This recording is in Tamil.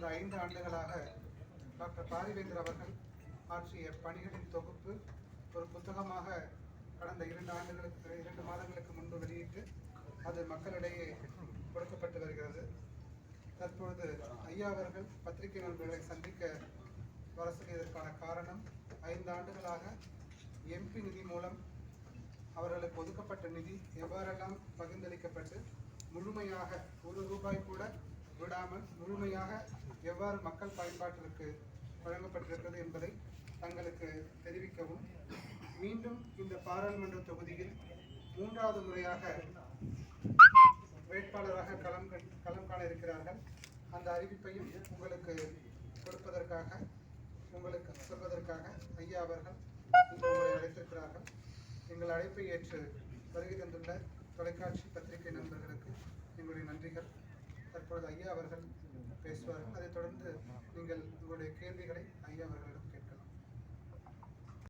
கடந்த ஐந்து ஆண்டுகளாக டாக்டர் பாரிவேந்தர் அவர்கள் ஆற்றிய பணிகளின் தொகுப்பு ஒரு புத்தகமாக கடந்த இரண்டு ஆண்டுகளுக்கு இரண்டு மாதங்களுக்கு முன்பு வெளியிட்டு அது மக்களிடையே கொடுக்கப்பட்டு வருகிறது. தற்பொழுது ஐயா அவர்கள் பத்திரிகை நண்பர்களை சந்திக்க வர சொல்லியதற்கான காரணம் ஐந்து ஆண்டுகளாக எம்பி நிதி மூலம் அவர்களுக்கு ஒதுக்கப்பட்ட நிதி எவ்வாறெல்லாம் பகிர்ந்தளிக்கப்பட்டு முழுமையாக ஒரு ரூபாய் கூட விடாமல் முழுமையாக எவ்வாறு மக்கள் பயன்பாட்டிற்கு வழங்கப்பட்டிருக்கிறது என்பதை தங்களுக்கு தெரிவிக்கவும். மீண்டும் இந்த பாராளுமன்ற தொகுதியில் மூன்றாவது முறையாக வேட்பாளராக களம் கண்- களம் காண இருக்கிறார்கள். அந்த அறிவிப்பையும் உங்களுக்கு கொடுப்பதற்காக உங்களுக்கு சொல்வதற்காக ஐயா அவர்கள் உங்களை அழைத்திருக்கிறார்கள். எங்கள் அழைப்பை ஏற்று வருகை தந்துள்ள தொலைக்காட்சி பத்திரிகை நண்பர்களுக்கு எங்களுடைய நன்றிகள். தற்பொழுது ஐயா அவர்கள் பேசுவார்கள் அதைத் தொடர்ந்து நீங்கள் உங்களுடைய கேள்விகளை ஐயா அவர்களிடம்